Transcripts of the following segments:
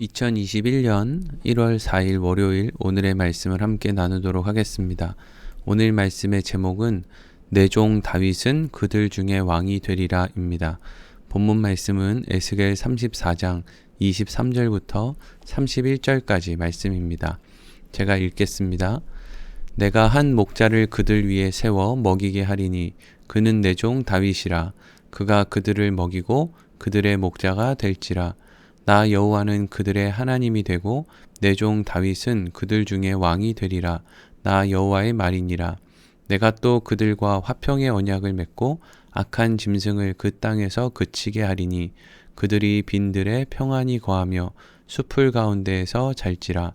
2021년 1월 4일 월요일 오늘의 말씀을 함께 나누도록 하겠습니다. 오늘 말씀의 제목은 내종 다윗은 그들 중에 왕이 되리라입니다. 본문 말씀은 에스겔 34장 23절부터 31절까지 말씀입니다. 제가 읽겠습니다. 내가 한 목자를 그들 위에 세워 먹이게 하리니 그는 내종 다윗이라 그가 그들을 먹이고 그들의 목자가 될지라 나 여호와는 그들의 하나님이 되고 내 종 다윗은 그들 중에 왕이 되리라. 나 여호와의 말이니라. 내가 또 그들과 화평의 언약을 맺고 악한 짐승을 그 땅에서 그치게 하리니 그들이 빈들에 평안히 거하며 숲을 가운데에서 잘지라.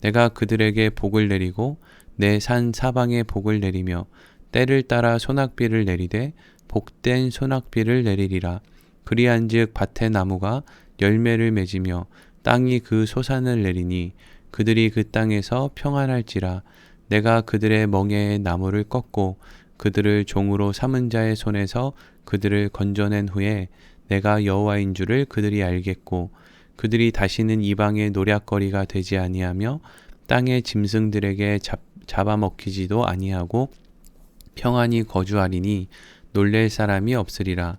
내가 그들에게 복을 내리고 내 산 사방에 복을 내리며 때를 따라 소낙비를 내리되 복된 소낙비를 내리리라. 그리한즉 밭의 나무가 열매를 맺으며 땅이 그 소산을 내리니 그들이 그 땅에서 평안할지라 내가 그들의 멍에의 나무를 꺾고 그들을 종으로 삼은 자의 손에서 그들을 건져낸 후에 내가 여호와인 줄을 그들이 알겠고 그들이 다시는 이방의 노략거리가 되지 아니하며 땅의 짐승들에게 잡, 잡아먹히지도 아니하고 평안히 거주하리니 놀랄 사람이 없으리라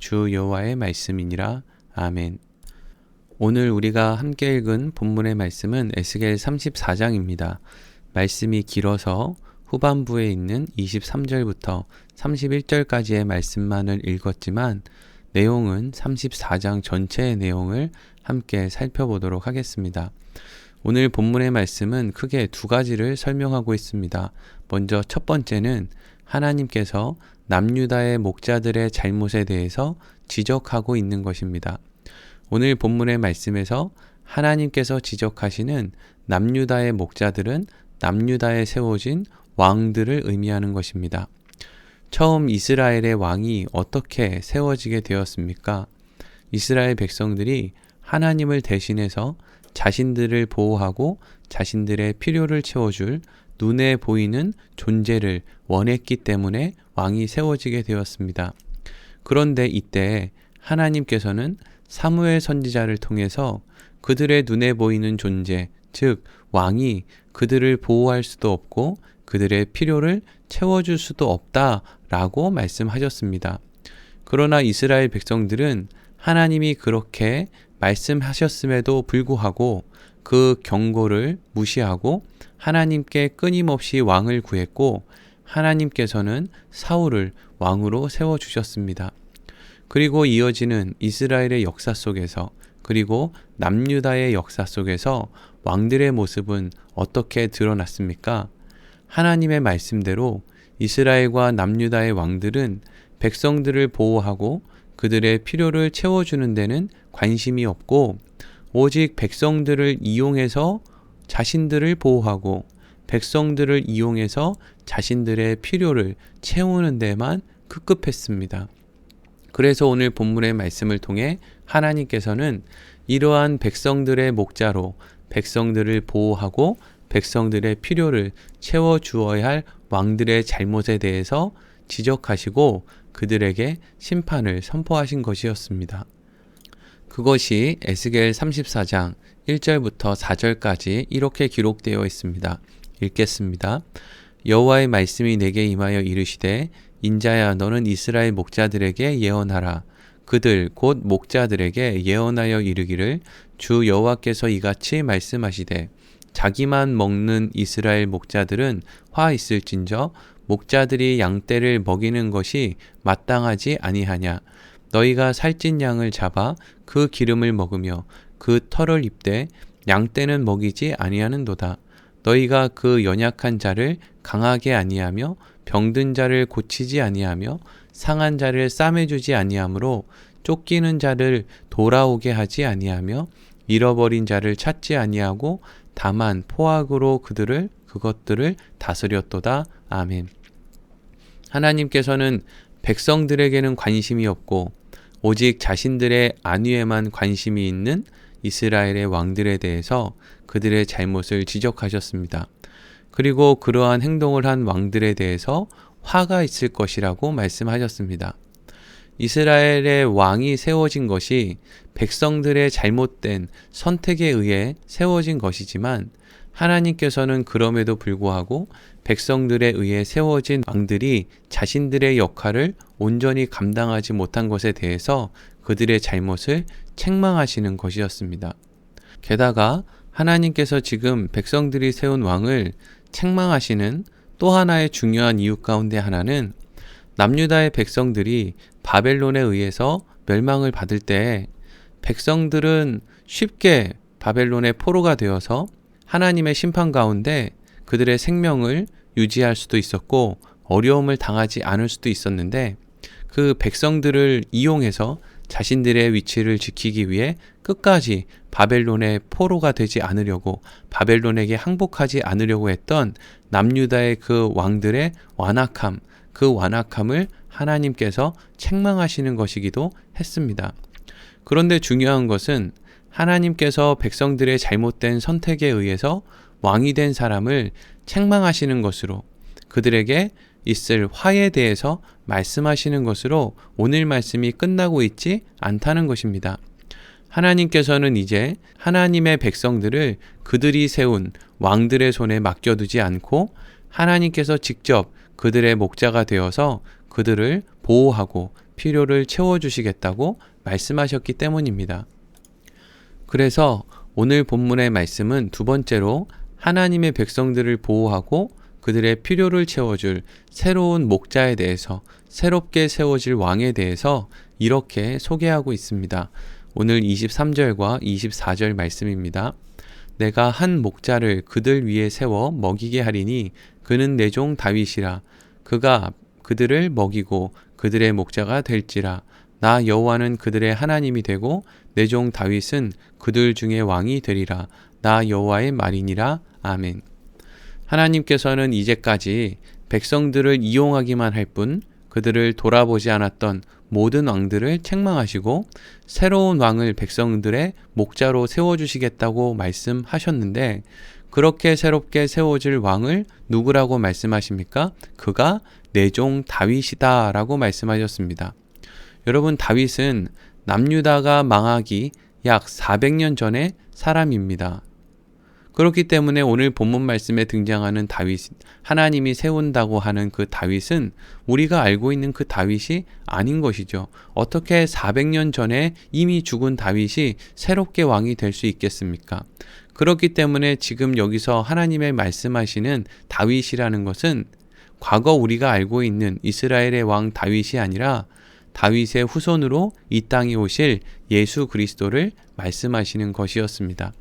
주 여호와의 말씀이니라. 아멘. 오늘 우리가 함께 읽은 본문의 말씀은 에스겔 34장입니다. 말씀이 길어서 후반부에 있는 23절부터 31절까지의 말씀만을 읽었지만 내용은 34장 전체의 내용을 함께 살펴보도록 하겠습니다. 오늘 본문의 말씀은 크게 두 가지를 설명하고 있습니다. 먼저 첫 번째는 하나님께서 남유다의 목자들의 잘못에 대해서 지적하고 있는 것입니다. 오늘 본문의 말씀에서 하나님께서 지적하시는 남유다의 목자들은 남유다에 세워진 왕들을 의미하는 것입니다. 처음 이스라엘의 왕이 어떻게 세워지게 되었습니까? 이스라엘 백성들이 하나님을 대신해서 자신들을 보호하고 자신들의 필요를 채워줄 눈에 보이는 존재를 원했기 때문에 왕이 세워지게 되었습니다. 그런데 이때 하나님께서는 사무엘 선지자를 통해서 그들의 눈에 보이는 존재, 즉 왕이 그들을 보호할 수도 없고 그들의 필요를 채워줄 수도 없다라고 말씀하셨습니다. 그러나 이스라엘 백성들은 하나님이 그렇게 말씀하셨음에도 불구하고 그 경고를 무시하고 하나님께 끊임없이 왕을 구했고 하나님께서는 사울을 왕으로 세워 주셨습니다. 그리고 이어지는 이스라엘의 역사 속에서 그리고 남유다의 역사 속에서 왕들의 모습은 어떻게 드러났습니까? 하나님의 말씀대로 이스라엘과 남유다의 왕들은 백성들을 보호하고 그들의 필요를 채워주는 데는 관심이 없고 오직 백성들을 이용해서 자신들을 보호하고 백성들을 이용해서 자신들의 필요를 채우는 데만 급급했습니다. 그래서 오늘 본문의 말씀을 통해 하나님께서는 이러한 백성들의 목자로 백성들을 보호하고 백성들의 필요를 채워 주어야 할 왕들의 잘못에 대해서 지적하시고 그들에게 심판을 선포하신 것이었습니다. 그것이 에스겔 34장 1절부터 4절까지 이렇게 기록되어 있습니다. 읽겠습니다. 여호와의 말씀이 내게 임하여 이르시되 인자야 너는 이스라엘 목자들에게 예언하라 그들 곧 목자들에게 예언하여 이르기를 주 여호와께서 이같이 말씀하시되 자기만 먹는 이스라엘 목자들은 화 있을진저 목자들이 양떼를 먹이는 것이 마땅하지 아니하냐 너희가 살찐 양을 잡아 그 기름을 먹으며 그 털을 입되 양떼는 먹이지 아니하는도다. 너희가 그 연약한 자를 강하게 아니하며 병든 자를 고치지 아니하며 상한 자를 싸매주지 아니하므로 쫓기는 자를 돌아오게 하지 아니하며 잃어버린 자를 찾지 아니하고 다만 포악으로 그들을 그것들을 다스렸도다. 아멘. 하나님께서는 백성들에게는 관심이 없고 오직 자신들의 안위에만 관심이 있는 이스라엘의 왕들에 대해서 그들의 잘못을 지적하셨습니다. 그리고 그러한 행동을 한 왕들에 대해서 화가 있을 것이라고 말씀하셨습니다. 이스라엘의 왕이 세워진 것이 백성들의 잘못된 선택에 의해 세워진 것이지만 하나님께서는 그럼에도 불구하고 백성들에 의해 세워진 왕들이 자신들의 역할을 온전히 감당하지 못한 것에 대해서 그들의 잘못을 책망하시는 것이었습니다. 게다가 하나님께서 지금 백성들이 세운 왕을 책망하시는 또 하나의 중요한 이유 가운데 하나는 남유다의 백성들이 바벨론에 의해서 멸망을 받을 때 백성들은 쉽게 바벨론의 포로가 되어서 하나님의 심판 가운데 그들의 생명을 유지할 수도 있었고 어려움을 당하지 않을 수도 있었는데 그 백성들을 이용해서 자신들의 위치를 지키기 위해 끝까지 바벨론의 포로가 되지 않으려고 바벨론에게 항복하지 않으려고 했던 남유다의 그 왕들의 완악함, 그 완악함을 하나님께서 책망하시는 것이기도 했습니다. 그런데 중요한 것은 하나님께서 백성들의 잘못된 선택에 의해서 왕이 된 사람을 책망하시는 것으로 그들에게 있을 화에 대해서 말씀하시는 것으로 오늘 말씀이 끝나고 있지 않다는 것입니다. 하나님께서는 이제 하나님의 백성들을 그들이 세운 왕들의 손에 맡겨두지 않고 하나님께서 직접 그들의 목자가 되어서 그들을 보호하고 필요를 채워주시겠다고 말씀하셨기 때문입니다. 그래서 오늘 본문의 말씀은 두 번째로 하나님의 백성들을 보호하고 그들의 필요를 채워줄 새로운 목자에 대해서 새롭게 세워질 왕에 대해서 이렇게 소개하고 있습니다. 오늘 23절과 24절 말씀입니다. 내가 한 목자를 그들 위에 세워 먹이게 하리니 그는 내 종 다윗이라 그가 그들을 먹이고 그들의 목자가 될지라 나 여호와는 그들의 하나님이 되고 내 종 다윗은 그들 중에 왕이 되리라 나 여호와의 말이니라 아멘. 하나님께서는 이제까지 백성들을 이용하기만 할 뿐 그들을 돌아보지 않았던 모든 왕들을 책망하시고 새로운 왕을 백성들의 목자로 세워주시겠다고 말씀하셨는데 그렇게 새롭게 세워질 왕을 누구라고 말씀하십니까? 그가 내종 다윗이다 라고 말씀하셨습니다. 여러분, 다윗은 남유다가 망하기 약 400년 전의 사람입니다. 그렇기 때문에 오늘 본문 말씀에 등장하는 다윗, 하나님이 세운다고 하는 그 다윗은 우리가 알고 있는 그 다윗이 아닌 것이죠. 어떻게 400년 전에 이미 죽은 다윗이 새롭게 왕이 될 수 있겠습니까? 그렇기 때문에 지금 여기서 하나님의 말씀하시는 다윗이라는 것은 과거 우리가 알고 있는 이스라엘의 왕 다윗이 아니라 다윗의 후손으로 이 땅에 오실 예수 그리스도를 말씀하시는 것이었습니다.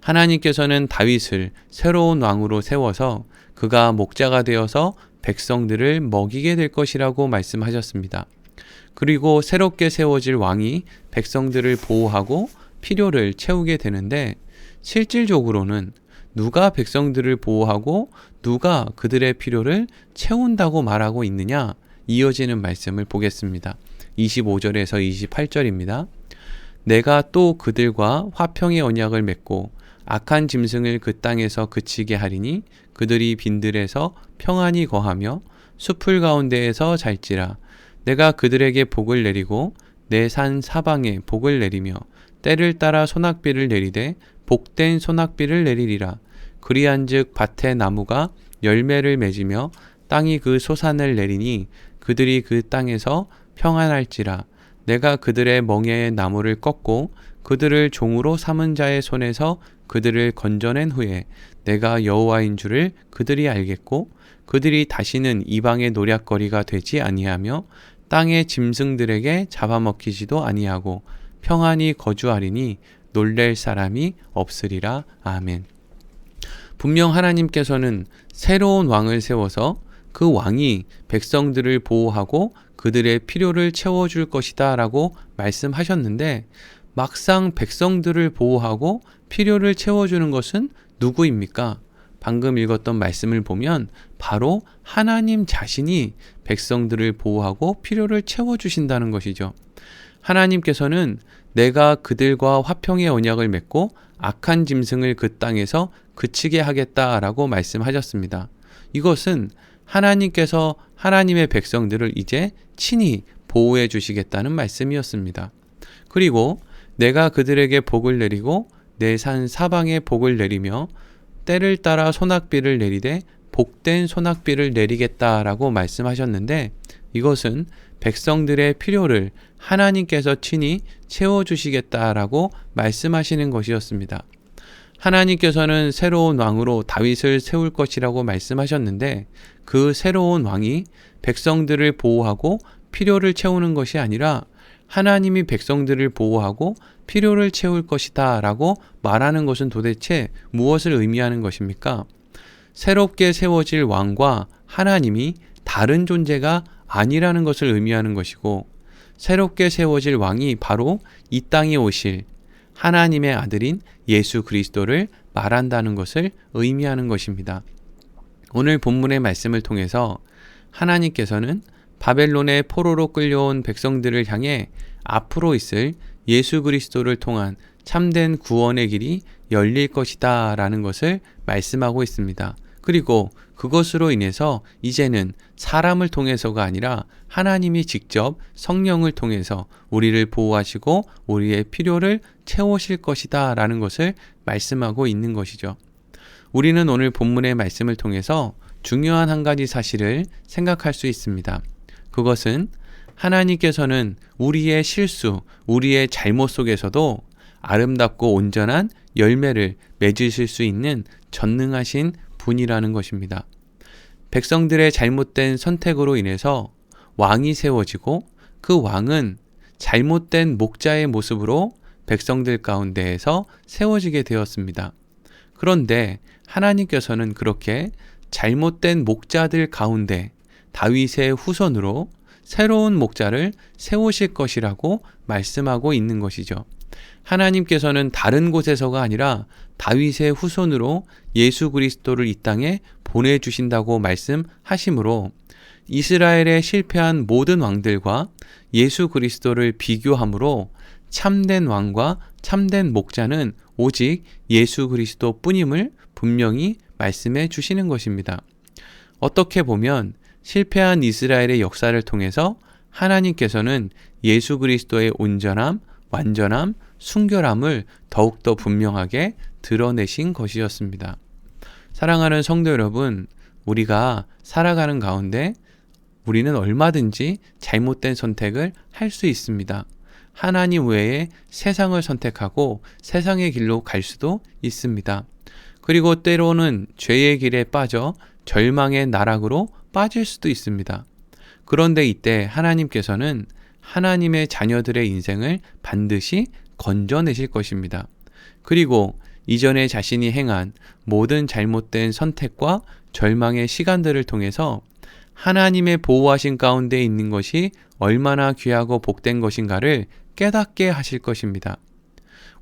하나님께서는 다윗을 새로운 왕으로 세워서 그가 목자가 되어서 백성들을 먹이게 될 것이라고 말씀하셨습니다. 그리고 새롭게 세워질 왕이 백성들을 보호하고 필요를 채우게 되는데 실질적으로는 누가 백성들을 보호하고 누가 그들의 필요를 채운다고 말하고 있느냐 이어지는 말씀을 보겠습니다. 25절에서 28절입니다. 내가 또 그들과 화평의 언약을 맺고 악한 짐승을 그 땅에서 그치게 하리니 그들이 빈들에서 평안히 거하며 숲을 가운데에서 잘지라 내가 그들에게 복을 내리고 내 산 사방에 복을 내리며 때를 따라 소낙비를 내리되 복된 소낙비를 내리리라 그리한즉 밭의 나무가 열매를 맺으며 땅이 그 소산을 내리니 그들이 그 땅에서 평안할지라 내가 그들의 멍에의 나무를 꺾고 그들을 종으로 삼은 자의 손에서 그들을 건져낸 후에 내가 여호와인 줄을 그들이 알겠고 그들이 다시는 이방의 노략거리가 되지 아니하며 땅의 짐승들에게 잡아먹히지도 아니하고 평안히 거주하리니 놀랄 사람이 없으리라 아멘. 분명 하나님께서는 새로운 왕을 세워서 그 왕이 백성들을 보호하고 그들의 필요를 채워줄 것이다 라고 말씀하셨는데 막상 백성들을 보호하고 필요를 채워주는 것은 누구입니까? 방금 읽었던 말씀을 보면 바로 하나님 자신이 백성들을 보호하고 필요를 채워주신다는 것이죠. 하나님께서는 내가 그들과 화평의 언약을 맺고 악한 짐승을 그 땅에서 그치게 하겠다라고 말씀하셨습니다. 이것은 하나님께서 하나님의 백성들을 이제 친히 보호해 주시겠다는 말씀이었습니다. 그리고 내가 그들에게 복을 내리고 내 산 사방에 복을 내리며 때를 따라 소낙비를 내리되 복된 소낙비를 내리겠다라고 말씀하셨는데 이것은 백성들의 필요를 하나님께서 친히 채워주시겠다라고 말씀하시는 것이었습니다. 하나님께서는 새로운 왕으로 다윗을 세울 것이라고 말씀하셨는데 그 새로운 왕이 백성들을 보호하고 필요를 채우는 것이 아니라 하나님이 백성들을 보호하고 필요를 채울 것이다 라고 말하는 것은 도대체 무엇을 의미하는 것입니까? 새롭게 세워질 왕과 하나님이 다른 존재가 아니라는 것을 의미하는 것이고 새롭게 세워질 왕이 바로 이 땅에 오실 하나님의 아들인 예수 그리스도를 말한다는 것을 의미하는 것입니다. 오늘 본문의 말씀을 통해서 하나님께서는 바벨론의 포로로 끌려온 백성들을 향해 앞으로 있을 예수 그리스도를 통한 참된 구원의 길이 열릴 것이다 라는 것을 말씀하고 있습니다. 그리고 그것으로 인해서 이제는 사람을 통해서가 아니라 하나님이 직접 성령을 통해서 우리를 보호하시고 우리의 필요를 채우실 것이다 라는 것을 말씀하고 있는 것이죠. 우리는 오늘 본문의 말씀을 통해서 중요한 한 가지 사실을 생각할 수 있습니다. 그것은 하나님께서는 우리의 실수, 우리의 잘못 속에서도 아름답고 온전한 열매를 맺으실 수 있는 전능하신 분이라는 것입니다. 백성들의 잘못된 선택으로 인해서 왕이 세워지고 그 왕은 잘못된 목자의 모습으로 백성들 가운데에서 세워지게 되었습니다. 그런데 하나님께서는 그렇게 잘못된 목자들 가운데 다윗의 후손으로 새로운 목자를 세우실 것이라고 말씀하고 있는 것이죠. 하나님께서는 다른 곳에서가 아니라 다윗의 후손으로 예수 그리스도를 이 땅에 보내주신다고 말씀하시므로 이스라엘의 실패한 모든 왕들과 예수 그리스도를 비교함으로 참된 왕과 참된 목자는 오직 예수 그리스도 뿐임을 분명히 말씀해 주시는 것입니다. 어떻게 보면 실패한 이스라엘의 역사를 통해서 하나님께서는 예수 그리스도의 온전함, 완전함, 순결함을 더욱더 분명하게 드러내신 것이었습니다. 사랑하는 성도 여러분, 우리가 살아가는 가운데 우리는 얼마든지 잘못된 선택을 할 수 있습니다. 하나님 외에 세상을 선택하고 세상의 길로 갈 수도 있습니다. 그리고 때로는 죄의 길에 빠져 절망의 나락으로 빠질 수도 있습니다. 그런데 이때 하나님께서는 하나님의 자녀들의 인생을 반드시 건져내실 것입니다. 그리고 이전에 자신이 행한 모든 잘못된 선택과 절망의 시간들을 통해서 하나님의 보호하신 가운데 있는 것이 얼마나 귀하고 복된 것인가를 깨닫게 하실 것입니다.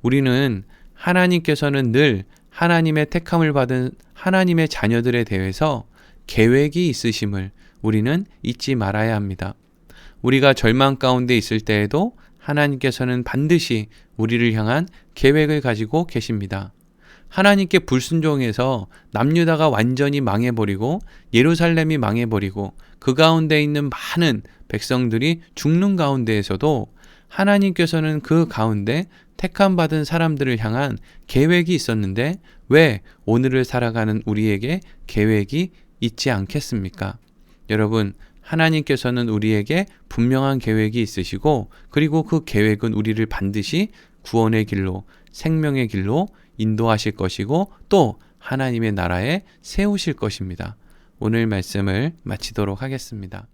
우리는 하나님께서는 늘 하나님의 택함을 받은 하나님의 자녀들에 대해서 계획이 있으심을 우리는 잊지 말아야 합니다. 우리가 절망 가운데 있을 때에도 하나님께서는 반드시 우리를 향한 계획을 가지고 계십니다. 하나님께 불순종해서 남유다가 완전히 망해버리고 예루살렘이 망해버리고 그 가운데 있는 많은 백성들이 죽는 가운데에서도 하나님께서는 그 가운데 택함 받은 사람들을 향한 계획이 있었는데 왜 오늘을 살아가는 우리에게 계획이 있지 않겠습니까? 여러분, 하나님께서는 우리에게 분명한 계획이 있으시고, 그리고 그 계획은 우리를 반드시 구원의 길로, 생명의 길로 인도하실 것이고, 또 하나님의 나라에 세우실 것입니다. 오늘 말씀을 마치도록 하겠습니다.